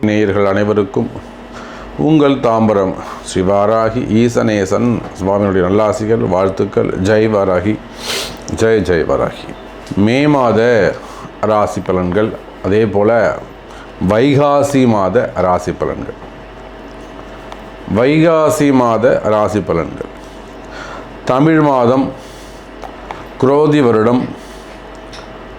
நேயர்கள் அனைவருக்கும் உங்கள் தாம்பரம் ஸ்ரீவாராகி ஈசனேசன் சுவாமியுடைய நல்லாசிகள் வாழ்த்துக்கள். ஜெய் வாராகி. ஜெய் ஜெய் வாராகி. மே மாத ராசி பலன்கள் அதே போல் வைகாசி மாத ராசி பலன்கள். வைகாசி மாத ராசி பலன்கள். தமிழ் மாதம் குரோதி வருடம்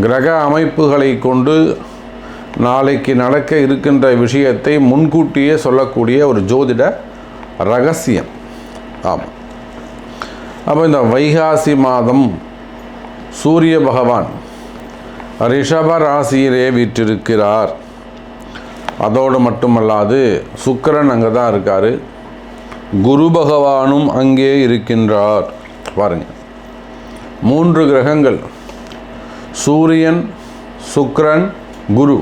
கிரக அமைப்புகளை கொண்டு நாளைக்கு நடக்க இருக்கின்ற விஷயத்தை முன்கூட்டியே சொல்லக்கூடிய ஒரு ஜோதிட ரகசியம். ஆமாம். அப்போ இந்த வைகாசி மாதம் சூரிய பகவான் ரிஷப ராசியிலே வீற்றிருக்கிறார். அதோடு மட்டுமல்லாது சுக்கிரன் அங்கே தான் இருக்கார். குரு பகவானும் அங்கே இருக்கின்றார். பாருங்க. மூன்று கிரகங்கள். சூரியன் சுக்ரன் குரு.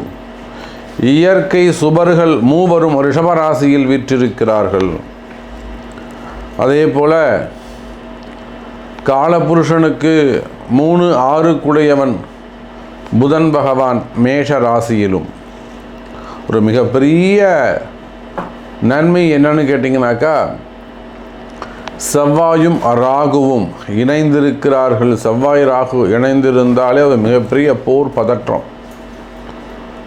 இயற்கை சுபர்கள் மூவரும் ரிஷபராசியில் வீற்றிருக்கிறார்கள். அதே போல காலபுருஷனுக்கு மூணு ஆறு குடையவன் புதன் பகவான் மேஷ ராசியிலும். ஒரு மிகப்பெரிய நன்மை என்னன்னு கேட்டிங்கனாக்கா செவ்வாயும் ராகுவும் இணைந்திருக்கிறார்கள். செவ்வாய் ராகு இணைந்திருந்தாலே அது மிகப்பெரிய போர் பதற்றம்.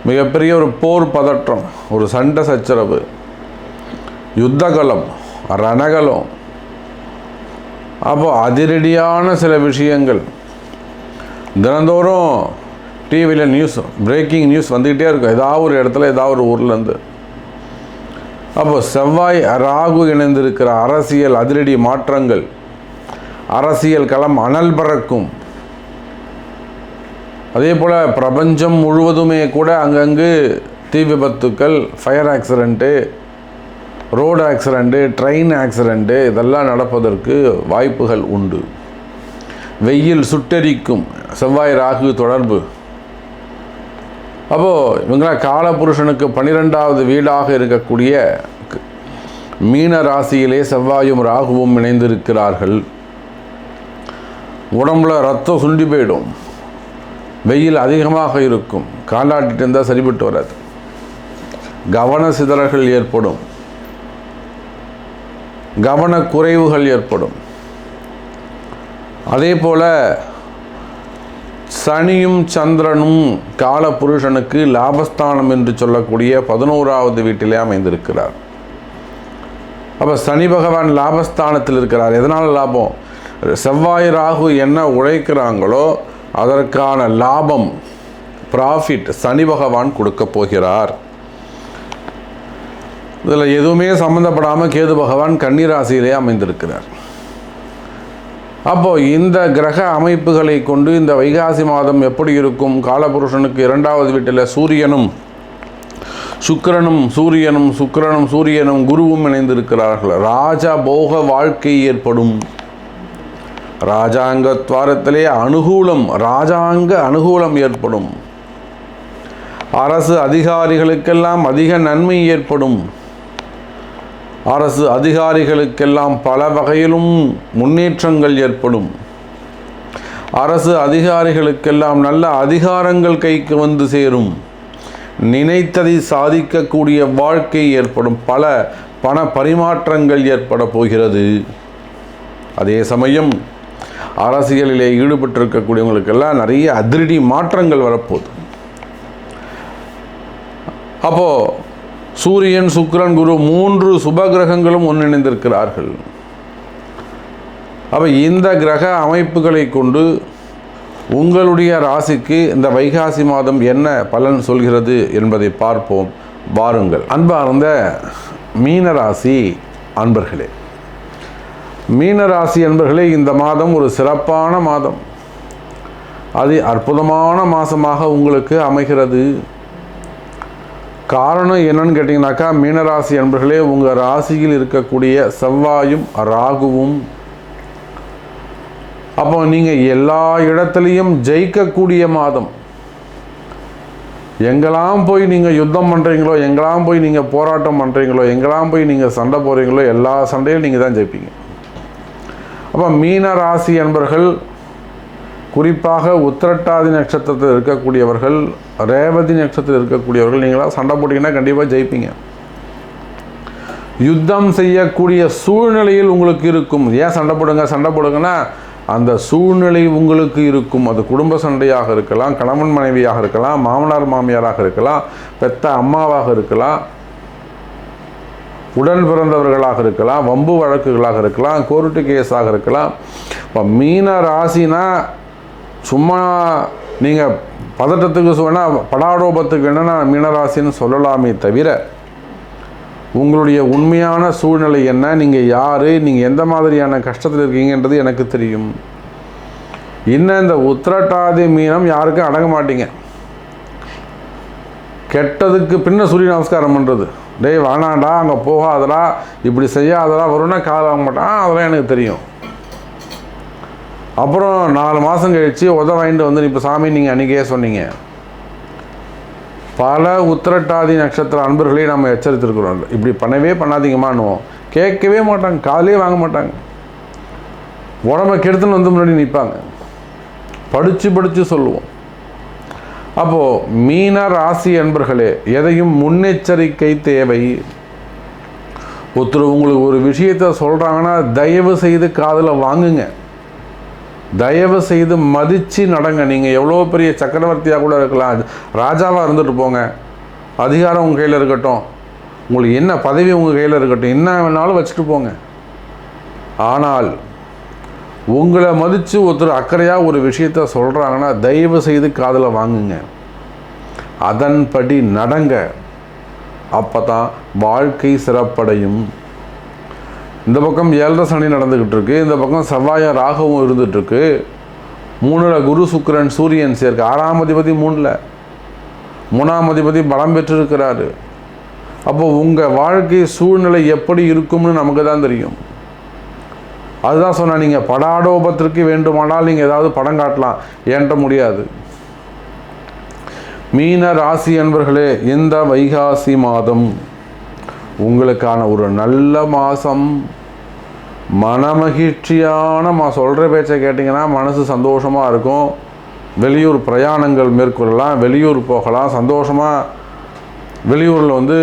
மிகப்பெரிய ஒரு போர் பதற்றம் ஒரு சண்டை சச்சரவு யுத்தகலம் ரணகலம். அப்போ அதிரடியான சில விஷயங்கள். தினந்தோறும் டிவியில் நியூஸ் பிரேக்கிங் நியூஸ் வந்துக்கிட்டே இருக்கும். ஏதாவது ஒரு இடத்துல ஏதாவது ஒரு ஊர்லேருந்து அப்போ செவ்வாய் ராகு இணைந்திருக்கிற அரசியல் அதிரடி மாற்றங்கள். அரசியல் களம் அனல் பறக்கும். அதே போல் பிரபஞ்சம் முழுவதுமே கூட அங்கங்கு தீ விபத்துக்கள் fire accident road accident train accident இதெல்லாம் நடப்பதற்கு வாய்ப்புகள் உண்டு. வெயில் சுட்டெரிக்கும். செவ்வாய் ராகு தொடர்பு. அப்போது இவங்களாம் காலபுருஷனுக்கு பன்னிரெண்டாவது வீடாக இருக்கக்கூடிய மீன ராசியிலே செவ்வாயும் ராகுவும் இணைந்திருக்கிறார்கள். உடம்புல ரத்தம் சுண்டி போயிடும். வெயில் அதிகமாக இருக்கும். காலாட்டிட்டு இருந்தால் சரிபட்டு வராது. கவன சிதறல்கள் ஏற்படும். கவனக்குறைவுகள் ஏற்படும். அதே போல் சனியும் சந்திரனும் கால புருஷனுக்கு லாபஸ்தானம் என்று சொல்லக்கூடிய பதினோராவது வீட்டிலே அமைந்திருக்கிறார். அப்போ சனி பகவான் லாபஸ்தானத்தில் இருக்கிறார். எதனால் லாபம்? செவ்வாய் ராகு என்ன உழைக்கிறாங்களோ அதற்கான லாபம் ப்ராஃபிட் சனி பகவான் கொடுக்க போகிறார். இதில் எதுவுமே சம்மந்தப்படாமல் கேது பகவான் கன்னிராசியிலே அமைந்திருக்கிறார். அப்போ இந்த கிரக அமைப்புகளை கொண்டு இந்த வைகாசி மாதம் எப்படி இருக்கும்? காலபுருஷனுக்கு இரண்டாவது வீட்டில் சூரியனும் சுக்கிரனும் சூரியனும் சுக்கிரனும் சூரியனும் குருவும் இணைந்திருக்கிறார்கள். ராஜா போக வாழ்க்கை ஏற்படும். ராஜாங்க துவாரத்திலே அனுகூலம் ராஜாங்க அனுகூலம் ஏற்படும். அரசு அதிகாரிகளுக்கெல்லாம் அதிக நன்மை ஏற்படும். அரசு அதிகாரிகளுக்கெல்லாம் பல வகையிலும் முன்னேற்றங்கள் ஏற்படும். அரசு அதிகாரிகளுக்கெல்லாம் நல்ல அதிகாரங்கள் கைக்கு வந்து சேரும். நினைத்ததை சாதிக்கக்கூடிய வாழ்க்கை ஏற்படும். பல பண பரிமாற்றங்கள் ஏற்பட போகிறது. அதே சமயம் அரசியலிலே ஈடுபட்டிருக்கக்கூடியவங்களுக்கெல்லாம் நிறைய அதிரடி மாற்றங்கள் வரப்போகுது. அப்போது சூரியன் சுக்ரன் குரு மூன்று சுப கிரகங்களும் ஒன்றிணைந்திருக்கிறார்கள். அப்போ இந்த கிரக அமைப்புகளை கொண்டு உங்களுடைய ராசிக்கு இந்த வைகாசி மாதம் என்ன பலன் சொல்கிறது என்பதை பார்ப்போம். வாருங்கள். அன்பார்ந்த மீனராசி அன்பர்களே மீனராசி அன்பர்களே இந்த மாதம் ஒரு சிறப்பான மாதம். அது அற்புதமான மாதமாக உங்களுக்கு அமைகிறது. காரணம் என்னன்னு கேட்டிங்கனாக்கா மீனராசி அன்பர்களே உங்கள் ராசியில் இருக்கக்கூடிய செவ்வாயும் ராகுவும். அப்போ நீங்கள் எல்லா இடத்துலையும் ஜெயிக்கக்கூடிய மாதம். எங்கெல்லாம் போய் நீங்கள் யுத்தம் பண்ணுறீங்களோ எங்கெல்லாம் போய் நீங்கள் போராட்டம் பண்ணுறீங்களோ எங்கெல்லாம் போய் நீங்கள் சண்டை போகிறீங்களோ எல்லா சண்டையும் நீங்கள் தான் ஜெயிப்பீங்க. அப்போ மீன ராசி என்பர்கள் குறிப்பாக உத்திரட்டாதி நட்சத்திரத்தில் இருக்கக்கூடியவர்கள் ரேவதி நட்சத்திரத்தில் இருக்கக்கூடியவர்கள் நீங்களாக சண்டை போட்டிங்கன்னா கண்டிப்பாக ஜெயிப்பீங்க. யுத்தம் செய்யக்கூடிய சூழ்நிலையில் உங்களுக்கு இருக்கும். ஏன் சண்டை போடுங்க சண்டை போடுங்கன்னா அந்த சூழ்நிலை உங்களுக்கு இருக்கும். அது குடும்ப சண்டையாக இருக்கலாம் கணவன் மனைவியாக இருக்கலாம் மாமனார் மாமியாராக இருக்கலாம் பெத்த அம்மாவாக இருக்கலாம் உடன் பிறந்தவர்களாக இருக்கலாம் வம்பு வழக்குகளாக இருக்கலாம் கோர்ட்டு கேஸாக இருக்கலாம். இப்போ மீன ராசினா சும்மா நீங்கள் பதட்டத்துக்கு சொன்னால் படாடோபத்துக்கு என்னென்னா மீனராசின்னு சொல்லலாமே தவிர உங்களுடைய உண்மையான சூழ்நிலை என்ன? நீங்கள் யார்? நீங்கள் எந்த மாதிரியான கஷ்டத்தில் இருக்கீங்கன்றது எனக்கு தெரியும். இன்னும் இந்த உத்திரட்டாதி மீனம் யாருக்கும் அடங்க மாட்டீங்க. கெட்டதுக்கு பின்ன சூரிய நமஸ்காரம் பண்ணுறது டேய் வேணாண்டா அங்கே போகாதடா இப்படி செய்யாதடா வரும்னா காது மாட்டான். அதெல்லாம் எனக்கு தெரியும். அப்புறம் நாலு மாதம் கழித்து உத வாங்கிட்டு வந்து இப்போ சாமி நீங்கள் அன்றைக்கே சொன்னீங்க. பல உத்திரட்டாதி நட்சத்திர அன்பர்களையும் நம்ம எச்சரித்திருக்கிறோம். இப்படி பண்ணவே பண்ணாதீங்கம்மான்னுவோம். கேட்கவே மாட்டாங்க. காலையே வாங்க மாட்டாங்க. உடம்ப கெடுத்துன்னு வந்து முன்னாடி நிற்பாங்க படித்து படித்து சொல்லுவோம். அப்போது மீன ராசி அன்பர்களே எதையும் முன்னெச்சரிக்கை தேவை. ஒருத்தர் உங்களுக்கு ஒரு விஷயத்த சொல்கிறாங்கன்னா தயவு செய்து காதில் வாங்குங்க. தயவு செய்து மதித்து நடங்க. நீங்கள் எவ்வளோ பெரிய சக்கரவர்த்தியாக கூட இருக்கலாம். ராஜாவாக இருந்துட்டு போங்க. அதிகாரம் உங்கள் கையில் இருக்கட்டும். உங்களுக்கு என்ன பதவி உங்கள் கையில் இருக்கட்டும். என்ன வேணாலும் வச்சுட்டு போங்க. ஆனால் உங்களை மதித்து ஒருத்தர் அக்கறையாக ஒரு விஷயத்த சொல்கிறாங்கன்னா தயவு செய்து காதில் வாங்குங்க. அதன்படி நடங்க. அப்போ தான் வாழ்க்கை சிறப்படையும். இந்த பக்கம் ஏழரை சனி நடந்துக்கிட்டு இருக்கு இந்த பக்கம் செவ்வாய ராகவும் இருந்துட்டு இருக்கு மூணில் குரு சுக்கிரன் சூரியன் சேர்க்க. ஆறாம் அதிபதி மூணில். மூணாம் அதிபதி பலம் பெற்றிருக்கிறாரு. அப்போ உங்கள் வாழ்க்கை சூழ்நிலை எப்படி இருக்கும்னு நமக்கு தான் தெரியும். அதுதான் சொன்னேன் நீங்கள் படாடோபத்திற்கு வேண்டுமானால் நீங்கள் ஏதாவது படம் காட்டலாம். ஏன்ற முடியாது. மீன ராசி என்பர்களே இந்த வைகாசி மாதம் உங்களுக்கான ஒரு நல்ல மாதம். மனமகிழ்ச்சியான மா சொல்கிற பேச்சை கேட்டிங்கன்னா மனசு சந்தோஷமாக இருக்கும். வெளியூர் பிரயாணங்கள் மேற்கொள்ளலாம் வெளியூர் போகலாம் சந்தோஷமாக வெளியூரில் வந்து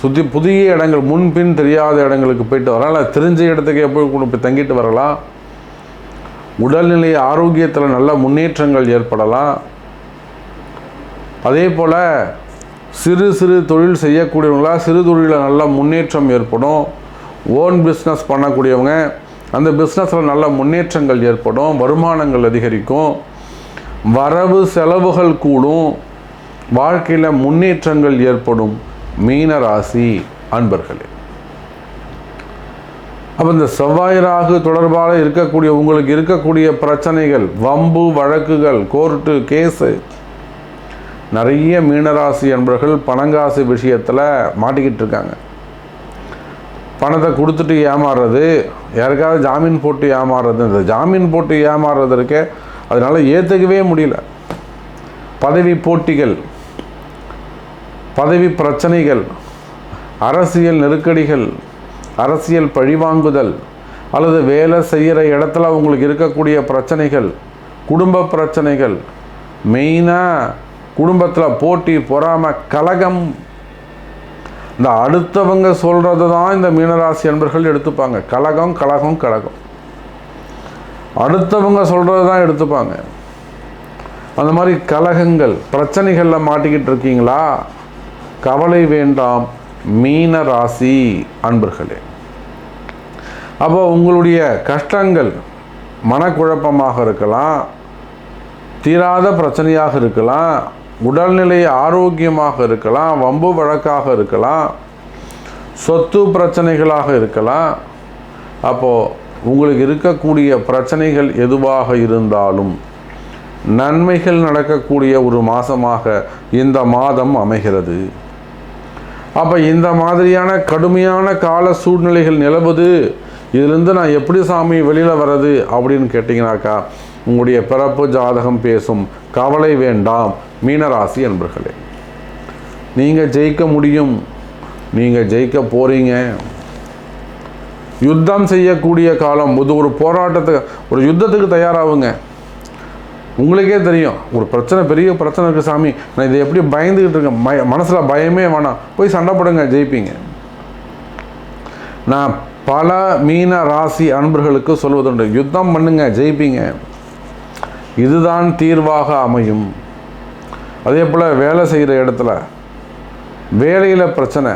சுற்றி புதிய இடங்கள் முன்பின் தெரியாத இடங்களுக்கு போயிட்டு வரலாம். இல்லை தெரிஞ்ச இடத்துக்கே போய் கொண்டு போய் தங்கிட்டு வரலாம். உடல்நிலை ஆரோக்கியத்தில் நல்ல முன்னேற்றங்கள் ஏற்படலாம். அதே போல் சிறு சிறு தொழில் செய்யக்கூடியவங்களா சிறு தொழிலில் நல்ல முன்னேற்றம் ஏற்படும். ஓன் பிஸ்னஸ் பண்ணக்கூடியவங்க அந்த பிஸ்னஸில் நல்ல முன்னேற்றங்கள் ஏற்படும் வருமானங்கள் அதிகரிக்கும் வரவு செலவுகள் கூடும் வாழ்க்கையில் முன்னேற்றங்கள் ஏற்படும் மீனராசி அன்பர்களே. அப்போ இந்த செவ்வாய் ராகு தொடர்பாக இருக்கக்கூடிய உங்களுக்கு இருக்கக்கூடிய பிரச்சனைகள் வம்பு வழக்குகள் கோர்ட்டு கேஸு நிறைய மீனராசி அன்பர்கள் பணங்காசு விஷயத்தில் மாட்டிக்கிட்டு இருக்காங்க. பணத்தை கொடுத்துட்டு ஏமாறுறது யாருக்காவது ஜாமீன் போட்டு ஏமாறுறது இந்த ஜாமீன் போட்டு ஏமாறுறது இருக்கே அதனால் ஏற்றுக்கவே முடியல. பதவி போட்டிகள் பதவி பிரச்சனைகள் அரசியல் நெருக்கடிகள் அரசியல் பழிவாங்குதல் அல்லது வேலை செய்கிற இடத்துல அவங்களுக்கு இருக்கக்கூடிய பிரச்சனைகள் குடும்ப பிரச்சனைகள் மெயினாக குடும்பத்தில் போட்டி பொறாமல் கலகம் இந்த அடுத்தவங்க சொல்கிறது தான் இந்த மீனராசி அன்பர்கள் எடுத்துப்பாங்க. கலகம் கழகம் கழகம் அடுத்தவங்க சொல்கிறது தான் எடுத்துப்பாங்க. அந்த மாதிரி கலகங்கள் பிரச்சனைகளில் மாட்டிக்கிட்டு இருக்கீங்களா? கவலை வேண்டாம் மீன ராசி அன்பர்களே. அப்போ உங்களுடைய கஷ்டங்கள் மனக்குழப்பமாக இருக்கலாம் தீராத பிரச்சனையாக இருக்கலாம் உடல்நிலை ஆரோக்கியமாக இருக்கலாம் வம்பு வழக்காக இருக்கலாம் சொத்து பிரச்சனைகளாக இருக்கலாம். அப்போது உங்களுக்கு இருக்கக்கூடிய பிரச்சனைகள் எதுவாக இருந்தாலும் நன்மைகள் நடக்கக்கூடிய ஒரு மாதமாக இந்த மாதம் அமைகிறது. அப்போ இந்த மாதிரியான கடுமையான கால சூழ்நிலைகள் நிலவுது. இதிலிருந்து நான் எப்படி சாமி வெளியில் வர்றது அப்படின்னு கேட்டிங்கனாக்கா உங்களுடைய பிறப்பு ஜாதகம் பேசும் கவலை வேண்டாம் மீனராசி என்பர்களே நீங்கள் ஜெயிக்க முடியும். நீங்கள் ஜெயிக்க போகிறீங்க யுத்தம் செய்யக்கூடிய காலம் இது ஒரு போராட்டத்துக்கு ஒரு யுத்தத்துக்கு தயாராகுங்க. உங்களுக்கே தெரியும் ஒரு பிரச்சனை பெரிய பிரச்சனை இருக்குது சாமி. நான் இதை எப்படி பயந்துக்கிட்டு இருக்கேன்? மய மனசில் பயமே வேணாம். போய் சண்டை போடுங்க ஜெயிப்பீங்க. நான் பல மீன ராசி அன்பர்களுக்கு சொல்வதுண்டு யுத்தம் பண்ணுங்க ஜெயிப்பீங்க. இதுதான் தீர்வாக அமையும். அதே போல் வேலை செய்கிற இடத்துல வேலையில் பிரச்சனை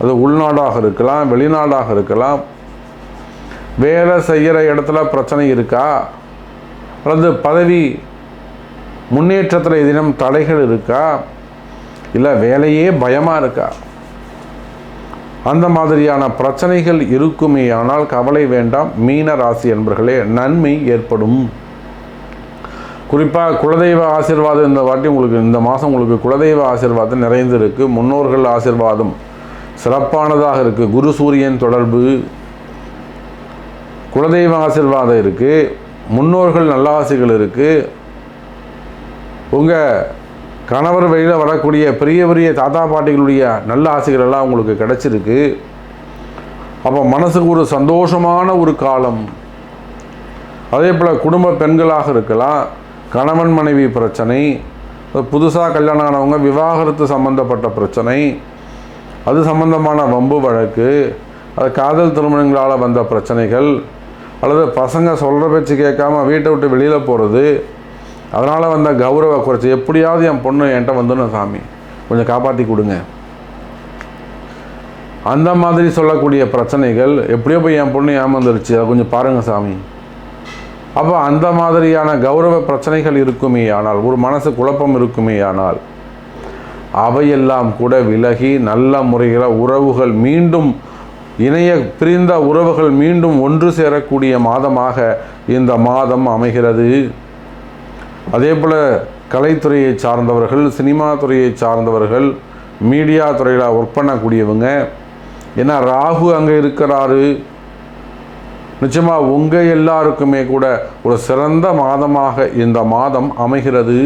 அது உள்நாடாக இருக்கலாம் வெளிநாடாக இருக்கலாம். வேலை செய்கிற இடத்துல பிரச்சனை இருக்கா? அல்லது பதவி முன்னேற்றத்தில் எதினும் தடைகள் இருக்கா? இல்லை வேலையே பயமாக இருக்கா? அந்த மாதிரியான பிரச்சனைகள் இருக்குமே ஆனால் கவலை வேண்டாம். மீன ராசி என்பர்களே நன்மை ஏற்படும். குறிப்பாக குலதெய்வ ஆசீர்வாதம் இந்த வாட்டி உங்களுக்கு இந்த மாதம் உங்களுக்கு குலதெய்வ ஆசீர்வாதம் நிறைந்திருக்கு. முன்னோர்கள் ஆசிர்வாதம் சிறப்பானதாக இருக்குது குரு சூரியன் தொடர்பு குலதெய்வ ஆசீர்வாதம் இருக்குது முன்னோர்கள் நல்லாசிகள் இருக்குது உங்கள் கணவர் வழியில் வரக்கூடிய பெரிய பெரிய தாத்தா பாட்டிகளுடைய நல்ல ஆசைகள் எல்லாம் உங்களுக்கு கிடச்சிருக்கு. அப்போ மனசுக்கு ஒரு சந்தோஷமான ஒரு காலம். அதே போல் குடும்ப பெண்களாக இருக்கலாம். கணவன் மனைவி பிரச்சனை புதுசாக கல்யாணம் ஆனவங்க விவாகரத்து சம்பந்தப்பட்ட பிரச்சனை அது சம்பந்தமான வம்பு வழக்கு அது காதல் திருமணங்களால் வந்த பிரச்சனைகள் அல்லது பசங்க சொல்கிற பேச்சு கேட்காம வீட்டை விட்டு வெளியில் போகிறது அதனால் வந்த கௌரவ குறைச்சி எப்படியாவது என் பொண்ணு என்கிட்ட வந்துடணும் சாமி. கொஞ்சம் காப்பாற்றி கொடுங்க. அந்த மாதிரி சொல்லக்கூடிய பிரச்சனைகள் எப்படியோ போய் என் பொண்ணு ஏமாந்துருச்சு. அதை கொஞ்சம் பாருங்கள் சாமி. அப்போ அந்த மாதிரியான கௌரவ பிரச்சனைகள் இருக்குமே ஆனால் ஒரு மனசு குழப்பம் இருக்குமே ஆனால் அவையெல்லாம் கூட விலகி நல்ல முறையில் உறவுகள் மீண்டும் இணைய பிரிந்த உறவுகள் மீண்டும் ஒன்று சேரக்கூடிய மாதமாக இந்த மாதம் அமைகிறது. அதே போல் கலைத்துறையை சார்ந்தவர்கள் சினிமா துறையை சார்ந்தவர்கள் மீடியா துறையில் ஒர்க் பண்ணக்கூடியவங்க ஏன்னா ராகு அங்கே இருக்கிறாரு. நிச்சயமாக உங்கள் எல்லாருக்குமே கூட ஒரு சிறந்த மாதமாக இந்த மாதம் அமைகிறது.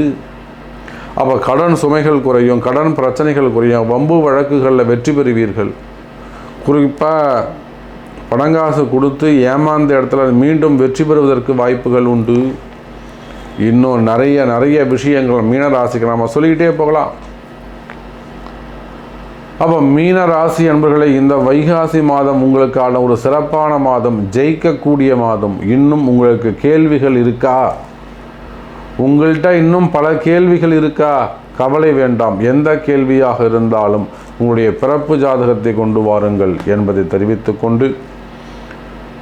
அப்போ கடன் சுமைகள் குறையும் கடன் பிரச்சனைகள் குறையும் வம்பு வழக்குகளில் வெற்றி பெறுவீர்கள். குறிப்பாக பணங்காசு கொடுத்து ஏமாந்த இடத்துல மீண்டும் வெற்றி பெறுவதற்கு வாய்ப்புகள் உண்டு. இன்னும் நிறைய நிறைய விஷயங்கள் மீனராசிக்கு நாம் சொல்லிக்கிட்டே போகலாம். அப்போ மீன ராசி என்பர்களை இந்த வைகாசி மாதம் உங்களுக்கான ஒரு சிறப்பான மாதம் ஜெயிக்கக்கூடிய மாதம். இன்னும் உங்களுக்கு கேள்விகள் இருக்கா? உங்கள்கிட்ட இன்னும் பல கேள்விகள் இருக்கா? கவலை வேண்டாம். எந்த கேள்வியாக இருந்தாலும் உங்களுடைய பிறப்பு ஜாதகத்தை கொண்டு வாருங்கள் என்பதை தெரிவித்துக்கொண்டு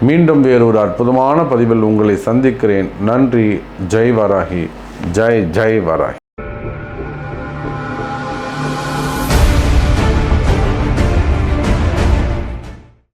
மீண்டும் வேறொரு அற்புதமான பதிவில் உங்களை சந்திக்கிறேன். நன்றி. ஜெய் வராகி. ஜெய் ஜெய் வராகி.